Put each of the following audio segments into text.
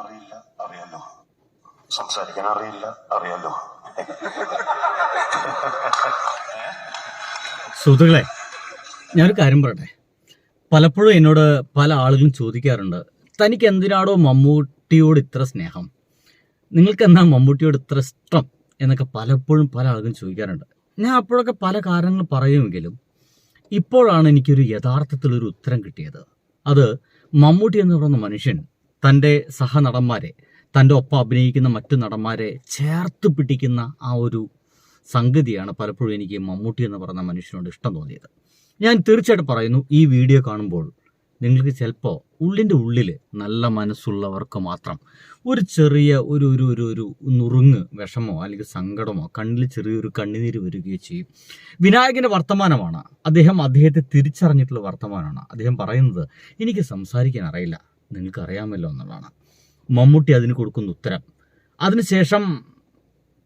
അറിയില്ല അറിയാലോ സംസാരിക്കാൻ അറിയില്ല അറിയാലോ സുഹൃത്തുക്കളെ ഞാനൊരു കാര്യം പറയട്ടെ. പലപ്പോഴും എന്നോട് പല ആളുകളും ചോദിക്കാറുണ്ട് തനിക്ക് എന്തിനാണോ മമ്മൂട്ടിയോട് ഇത്ര സ്നേഹം? നിങ്ങൾക്ക് എന്താ മമ്മൂട്ടിയോട് ഇത്ര ഇഷ്ടം? എന്നൊക്കെ പലപ്പോഴും പല ആളുകളും ചോദിക്കാറുണ്ട്. ഞാൻ അപ്പോഴൊക്കെ പല കാരണങ്ങൾ പറയുമെങ്കിലും ഇപ്പോഴാണ് എനിക്കൊരു യഥാർത്ഥത്തിലൊരു ഉത്തരം കിട്ടിയത്. അത് മമ്മൂട്ടി എന്ന് പറയുന്ന മനുഷ്യൻ തന്റെ സഹനടന്മാരെ തന്റെ ഒപ്പം അഭിനയിക്കുന്ന മറ്റു നടന്മാരെ ചേർത്ത് പിടിക്കുന്ന ആ ഒരു സംഗതിയാണ് പലപ്പോഴും എനിക്ക് മമ്മൂട്ടി എന്ന് പറഞ്ഞ മനുഷ്യനോട് ഇഷ്ടം തോന്നിയത്. ഞാൻ തീർച്ചയായിട്ടും പറയുന്നു ഈ വീഡിയോ കാണുമ്പോൾ നിങ്ങൾക്ക് ചിലപ്പോൾ ഉള്ളിന്റെ ഉള്ളിൽ നല്ല മനസ്സുള്ളവർക്ക് മാത്രം ഒരു ചെറിയ ഒരു ഒരു ഒരു ഒരു നുറുങ്ങ് വിഷമോ അല്ലെങ്കിൽ സങ്കടമോ കണ്ണിൽ ചെറിയൊരു കണ്ണുനീര് വരികയോ ചെയ്യും. വിനായകന്റെ വർത്തമാനമാണ്. അദ്ദേഹം അദ്ദേഹത്തെ തിരിച്ചറിഞ്ഞിട്ടുള്ള വർത്തമാനമാണ്. അദ്ദേഹം പറയുന്നത് എനിക്ക് സംസാരിക്കാൻ അറിയില്ല. നിങ്ങൾക്ക് അറിയാമല്ലോ എന്നുള്ളതാണ്. മമ്മൂട്ടി അതിന് കൊടുക്കുന്ന ഉത്തരം. അതിനുശേഷം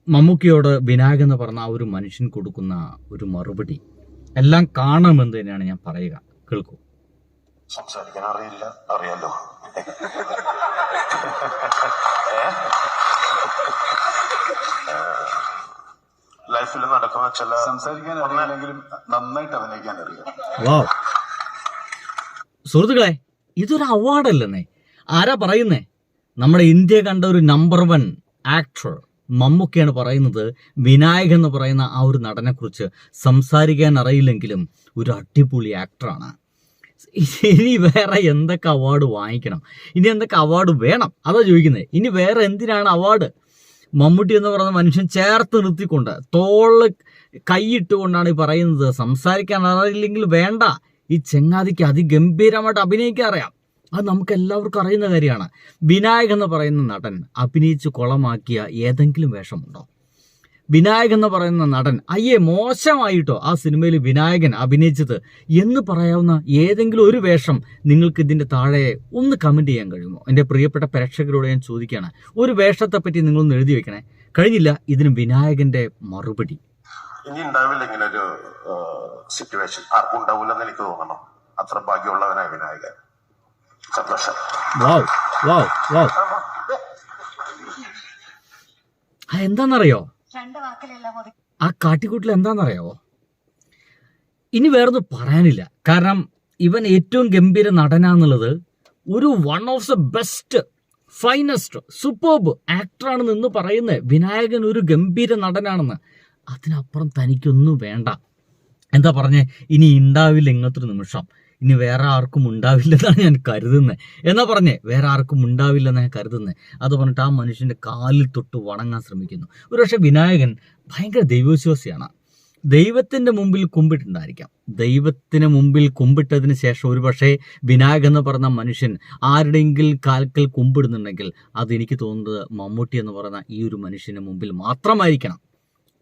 മമ്മൂക്കിയോട് വിനായകൻ എന്ന് പറഞ്ഞ ആ ഒരു മനുഷ്യൻ കൊടുക്കുന്ന ഒരു മറുപടി എല്ലാം കാണണമെന്ന് തന്നെയാണ് ഞാൻ പറയുക. കേൾക്കൂ. സംസാരിക്കാൻ അറിയില്ല അറിയാലോ. ലൈഫിൽ നടക്കുന്ന ചില സംസാരിക്കാൻ അറിയില്ലെങ്കിലും നന്നായിട്ട് അഭിനയിക്കാൻ അറിയാം. വാ. സുഹൃത്തുക്കളെ ഇതൊരു അവാർഡല്ലെന്നേ ആരാ പറയുന്നേ? നമ്മുടെ ഇന്ത്യ കണ്ട ഒരു നമ്പർ വൺ ആക്ടർ മമ്മൂക്കയാണ് പറയുന്നത്. വിനായകൻ എന്ന് പറയുന്ന ആ ഒരു നടനെക്കുറിച്ച് സംസാരിക്കാൻ അറിയില്ലെങ്കിലും ഒരു അടിപൊളി ആക്ടറാണ് ഇനി വേറെ എന്തൊക്കെ അവാർഡ് വാങ്ങിക്കണം? ഇനി എന്തൊക്കെ അവാർഡ് വേണം? അതാ ചോദിക്കുന്നത് ഇനി വേറെ എന്തിനാണ് അവാർഡ് മമ്മൂട്ടി എന്ന് പറയുന്ന മനുഷ്യൻ ചേർത്ത് നിർത്തിക്കൊണ്ട് തോൾ കൈയിട്ടുകൊണ്ടാണ് ഈ പറയുന്നത്. സംസാരിക്കാൻ അറിയില്ലെങ്കിൽ വേണ്ട. ഈ ചെങ്ങാതിക്ക് അതിഗംഭീരമായിട്ട് അഭിനയിക്കാൻ അറിയാം അത് നമുക്ക് എല്ലാവർക്കും അറിയുന്ന കാര്യമാണ്. വിനായക് എന്ന് പറയുന്ന നടൻ അഭിനയിച്ച് കുളമാക്കിയ ഏതെങ്കിലും വേഷമുണ്ടോ? വിനായകൻ എന്ന് പറയുന്ന നടൻ അയ്യേ മോശമായിട്ടോ ആ സിനിമയിൽ വിനായകൻ അഭിനയിച്ചത്? എന്ന് പറയാവുന്ന ഏതെങ്കിലും ഒരു വേഷം നിങ്ങൾക്ക് ഇതിന്റെ താഴെ ഒന്ന് കമന്റ് ചെയ്യാൻ കഴിയുമോ? എന്റെ പ്രിയപ്പെട്ട പ്രേക്ഷകരോട് ഞാൻ ചോദിക്കുകയാണ്. ഒരു വേഷത്തെപ്പറ്റി നിങ്ങളൊന്ന് എഴുതി വെക്കണേ. കഴിഞ്ഞില്ല ഇതിന് വിനായകന്റെ മറുപടി. ഇനി ഉണ്ടാവില്ല ഇങ്ങനെ ഒരു സിറ്റുവേഷൻ ആർക്കും ഉണ്ടാവില്ലെന്ന് എനിക്ക് തോന്നണം. അത്ര ഭാഗ്യമുള്ളവനായ വിനായകൻ. സന്തോഷം. എന്താന്നറിയോ? ആ കാട്ടിക്കൂട്ടിൽ എന്താണെന്നറിയാവോ ഇനി വേറൊന്നും പറയാനില്ല. കാരണം ഇവൻ ഏറ്റവും ഗംഭീര നടനാന്നുള്ളത് ഒരു one of the best finest superb ആക്ടറാണെന്ന് ഇന്ന് പറയുന്നത് വിനായകൻ ഒരു ഗംഭീര നടനാണെന്ന്. അതിനപ്പുറം തനിക്കൊന്നും വേണ്ട. എന്താ പറഞ്ഞേ? ഇനി ഉണ്ടാവില്ല ഇങ്ങനത്തൊരു നിമിഷം. ഇനി വേറെ ആർക്കും ഉണ്ടാവില്ലെന്നാണ് ഞാൻ കരുതുന്നത് എന്നാ പറഞ്ഞേ? വേറെ ആർക്കും ഉണ്ടാവില്ലെന്ന് ഞാൻ കരുതുന്നത് അത് പറഞ്ഞിട്ട് ആ മനുഷ്യന്റെ കാലിൽ തൊട്ട് വണങ്ങാൻ ശ്രമിക്കുന്നു. ഒരുപക്ഷെ വിനായകൻ ഭയങ്കര ദൈവവിശ്വാസിയാണ്. ദൈവത്തിന്റെ മുമ്പിൽ കുമ്പിട്ടുണ്ടായിരിക്കാം. ദൈവത്തിന് മുമ്പിൽ കുമ്പിട്ടതിന് ശേഷം ഒരുപക്ഷെ വിനായകൻ എന്ന് പറഞ്ഞ മനുഷ്യൻ ആരുടെയെങ്കിലും കാൽക്കൽ കുമ്പിടുന്നുണ്ടെങ്കിൽ അത് എനിക്ക് തോന്നുന്നത് മമ്മൂട്ടി എന്ന് പറയുന്ന ഈ ഒരു മനുഷ്യന്റെ മുമ്പിൽ മാത്രമായിരിക്കണം.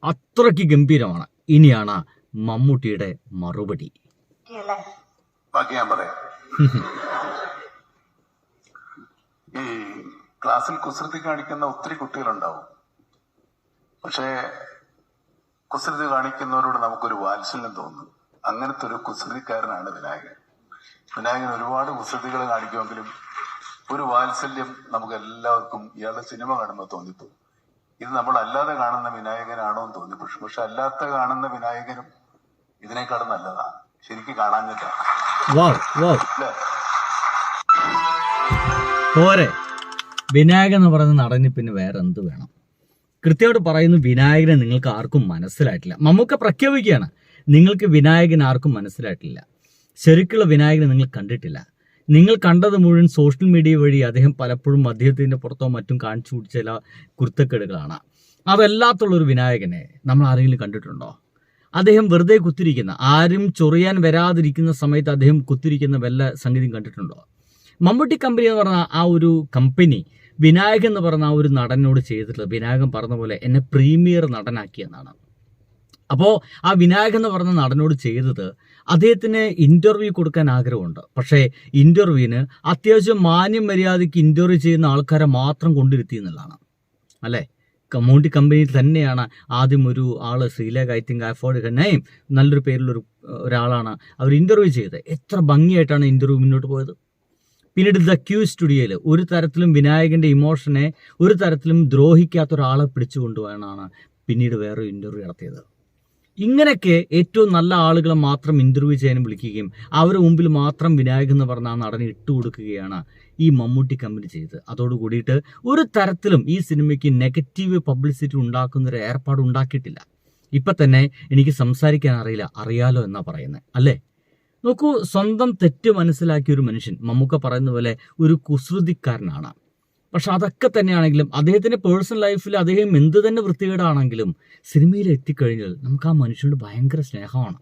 അത്രയ്ക്ക് ഗംഭീരമാണ്. ഇനിയാണ് മമ്മൂട്ടിയുടെ മറുപടി. അല്ലേ ബാക്കി ഞാൻ പറയാം. ഈ ക്ലാസ്സിൽ കുസൃതി കാണിക്കുന്ന ഒത്തിരി കുട്ടികളുണ്ടാവും. പക്ഷേ കുസൃതി കാണിക്കുന്നവരോട് നമുക്കൊരു വാത്സല്യം തോന്നും. അങ്ങനത്തെ ഒരു കുസൃതിക്കാരനാണ് വിനായകൻ. വിനായകൻ ഒരുപാട് കുസൃതികൾ കാണിക്കുമെങ്കിലും ഒരു വാത്സല്യം നമുക്ക് എല്ലാവർക്കും ഇയാളുടെ സിനിമ കാണുമ്പോൾ തോന്നിപ്പോകും. ഇത് നമ്മൾ അല്ലാതെ കാണുന്ന വിനായകനാണോ എന്ന് തോന്നി. പക്ഷെ പക്ഷെ അല്ലാത്ത കാണുന്ന വിനായകനും ഇതിനേക്കാളും നല്ലതാണ്. ശരിക്കും അല്ലേ? പോരെ. വിനായകൻ എന്ന് പറയുന്ന നടന് പിന്നെ വേറെ എന്ത് വേണം? കൃത്യമായിട്ട് പറയുന്നു വിനായകനെ നിങ്ങൾക്ക് ആർക്കും മനസ്സിലായിട്ടില്ല. മമ്മൂക്ക പ്രഖ്യാപിക്കുകയാണ് നിങ്ങൾക്ക് വിനായകൻ ആർക്കും മനസ്സിലായിട്ടില്ല. ശരിക്കുള്ള വിനായകനെ നിങ്ങൾ കണ്ടിട്ടില്ല. നിങ്ങൾ കണ്ടത് മുഴുവൻ സോഷ്യൽ മീഡിയ വഴി അദ്ദേഹം പലപ്പോഴും മദ്യത്തിന്റെ പുറത്തോ മറ്റും കാണിച്ചു പിടിച്ച ചില കുരുത്തക്കേടുകളാണ്. അതല്ലാത്തുള്ളൊരു വിനായകനെ നമ്മൾ ആരെങ്കിലും കണ്ടിട്ടുണ്ടോ? അദ്ദേഹം വെറുതെ കുത്തിരിക്കുന്ന ആരും ചൊറിയാൻ വരാതിരിക്കുന്ന സമയത്ത് അദ്ദേഹം കുത്തിരിക്കുന്ന വല്ല സംഗീതം കണ്ടിട്ടുണ്ടോ? മമ്മൂട്ടി കമ്പനി എന്ന് പറഞ്ഞ ആ ഒരു കമ്പനി വിനായകൻ എന്ന് പറഞ്ഞ ആ ഒരു നടനോട് ചെയ്തിട്ടുള്ളത് വിനായകൻ പറഞ്ഞ പോലെ എന്നെ പ്രീമിയർ നടനാക്കിയെന്നാണ് അപ്പോൾ ആ വിനായകൻ എന്ന് പറഞ്ഞ നടനോട് ചെയ്തത് അദ്ദേഹത്തിന് ഇന്റർവ്യൂ കൊടുക്കാൻ ആഗ്രഹമുണ്ട്. പക്ഷേ ഇന്റർവ്യൂവിന് അത്യാവശ്യം മാന്യം മര്യാദയ്ക്ക് ഇന്റർവ്യൂ ചെയ്യുന്ന ആൾക്കാരെ മാത്രം കൊണ്ടിരുത്തി എന്നുള്ളതാണ്. അല്ലേ? മൂണ്ടി കമ്പനിയിൽ തന്നെയാണ് ആദ്യം ഒരു ആൾ Sreelekha I think afford name നല്ലൊരു പേരിലൊരു ഒരാളാണ് അവർ ഇന്റർവ്യൂ ചെയ്തത്. എത്ര ഭംഗിയായിട്ടാണ് ഇന്റർവ്യൂ മുന്നോട്ട് പോയത്. പിന്നീട് ദ ക്യൂ സ്റ്റുഡിയോയിൽ ഒരു തരത്തിലും വിനായകന്റെ ഇമോഷനെ ഒരു തരത്തിലും ദ്രോഹിക്കാത്ത ഒരാളെ പിടിച്ചുകൊണ്ടുപോകാനാണ് പിന്നീട് വേറൊരു ഇന്റർവ്യൂ നടത്തിയത്. ഇങ്ങനെയൊക്കെ ഏറ്റവും നല്ല ആളുകളെ മാത്രം ഇന്റർവ്യൂ ചെയ്യാനും വിളിക്കുകയും അവരുടെ മുമ്പിൽ മാത്രം വിനായകൻ എന്ന് പറഞ്ഞ ആ നടനെ ഇട്ടുകൊടുക്കുകയാണ് ഈ മമ്മൂട്ടി കമ്പനി ചെയ്ത് അതോട് കൂടിയിട്ട് ഒരു തരത്തിലും ഈ സിനിമയ്ക്ക് നെഗറ്റീവ് പബ്ലിസിറ്റി ഉണ്ടാക്കുന്ന ഒരു ഏർപ്പാട് ഉണ്ടാക്കിയിട്ടില്ല. ഇപ്പൊ തന്നെ എനിക്ക് സംസാരിക്കാൻ അറിയില്ല അറിയാലോ എന്നാ പറയുന്നത് അല്ലേ? നോക്കൂ സ്വന്തം തെറ്റ് മനസ്സിലാക്കിയ ഒരു മനുഷ്യൻ മമ്മൂക്ക പറയുന്ന പോലെ ഒരു കുസൃതിക്കാരനാണ്. പക്ഷെ അതൊക്കെ തന്നെയാണെങ്കിലും അദ്ദേഹത്തിന്റെ പേഴ്സണൽ ലൈഫിൽ അദ്ദേഹം എന്ത് തന്നെ വൃത്തികേടാണെങ്കിലും സിനിമയിൽ എത്തിക്കഴിഞ്ഞാൽ നമുക്ക് ആ മനുഷ്യനോട് ഭയങ്കര സ്നേഹമാണ്.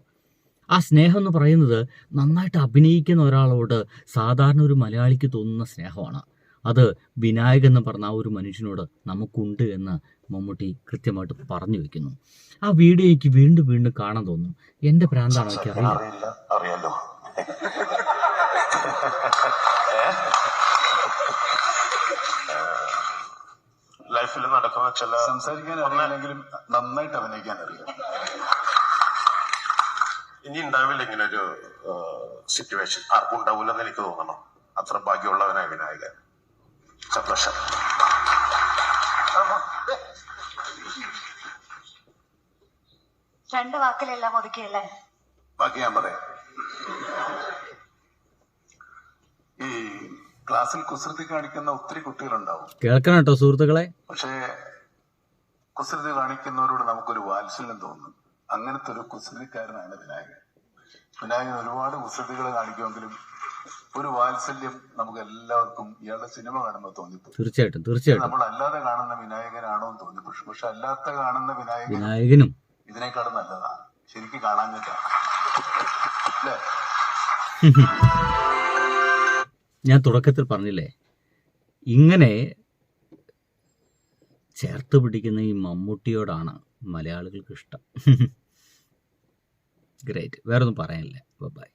ആ സ്നേഹം എന്ന് പറയുന്നത് നന്നായിട്ട് അഭിനയിക്കുന്ന ഒരാളോട് സാധാരണ ഒരു മലയാളിക്ക് തോന്നുന്ന സ്നേഹമാണ്. അത് വിനായക് എന്ന് പറഞ്ഞ ആ ഒരു മനുഷ്യനോട് നമുക്കുണ്ട് എന്ന് മമ്മൂട്ടി കൃത്യമായിട്ട് പറഞ്ഞു വെക്കുന്നു. ആ വീഡിയോ എനിക്ക് വീണ്ടും വീണ്ടും കാണാൻ തോന്നും. എന്റെ പ്രാന്താണ് എനിക്ക് അറിയില്ല. അറിയില്ല അറിയാലോ ലൈഫിൽ നടക്കുന്ന ചില സംസാരിക്കാൻ അറിയില്ലെങ്കിലും നന്നായിട്ട് അഭിനയിക്കാൻ അറിയാം. ഇനി ഉണ്ടാവില്ല ഇങ്ങനെ ഒരു സിറ്റുവേഷൻ ആർക്കും ഉണ്ടാവില്ലെന്ന് എനിക്ക് തോന്നണം. അത്ര ഭാഗ്യമുള്ളവനായ വിനായകൻ. സന്തോഷം. രണ്ട് വാക്കിലെല്ലാം ഒതുക്കിയല്ലേ? ബാക്കി ഞാൻ പറയാം. ഈ ക്ലാസ്സിൽ കുസൃതി കാണിക്കുന്ന ഒത്തിരി കുട്ടികളുണ്ടാവും. കേൾക്കണം കേട്ടോ സുഹൃത്തുക്കളെ. പക്ഷേ കുസൃതി കാണിക്കുന്നവരോട് നമുക്കൊരു വാത്സല്യം തോന്നും. അങ്ങനത്തെ ഒരു കുസൃതിക്കാരനാണ് വിനായകൻ. വിനായകൻ ഒരുപാട് കുസൃതികൾ കാണിക്കുമെങ്കിലും ഒരു വാത്സല്യം നമുക്ക് എല്ലാവർക്കും ഇയാളുടെ സിനിമ കാണുമ്പോൾ തോന്നിപ്പോയി തീർച്ചയായിട്ടും തീർച്ചയായിട്ടും. നമ്മൾ അല്ലാതെ കാണുന്ന വിനായകനാണോ എന്ന് തോന്നി പക്ഷെ പക്ഷെ അല്ലാത്ത കാണുന്ന വിനായകൻ വിനായകനും. ഇതിനേക്കാളും നല്ലതാണ്. ശരിക്കും കാണാൻ അല്ലേ? ഞാൻ തുടക്കത്തിൽ പറഞ്ഞില്ലേ ഇങ്ങനെ ചേർത്ത് പിടിക്കുന്ന ഈ മമ്മൂട്ടിയോടാണ് മലയാളികൾക്ക് ഇഷ്ടം. ഗ്രേറ്റ് വേറൊന്നും പറയാനില്ല. ബൈ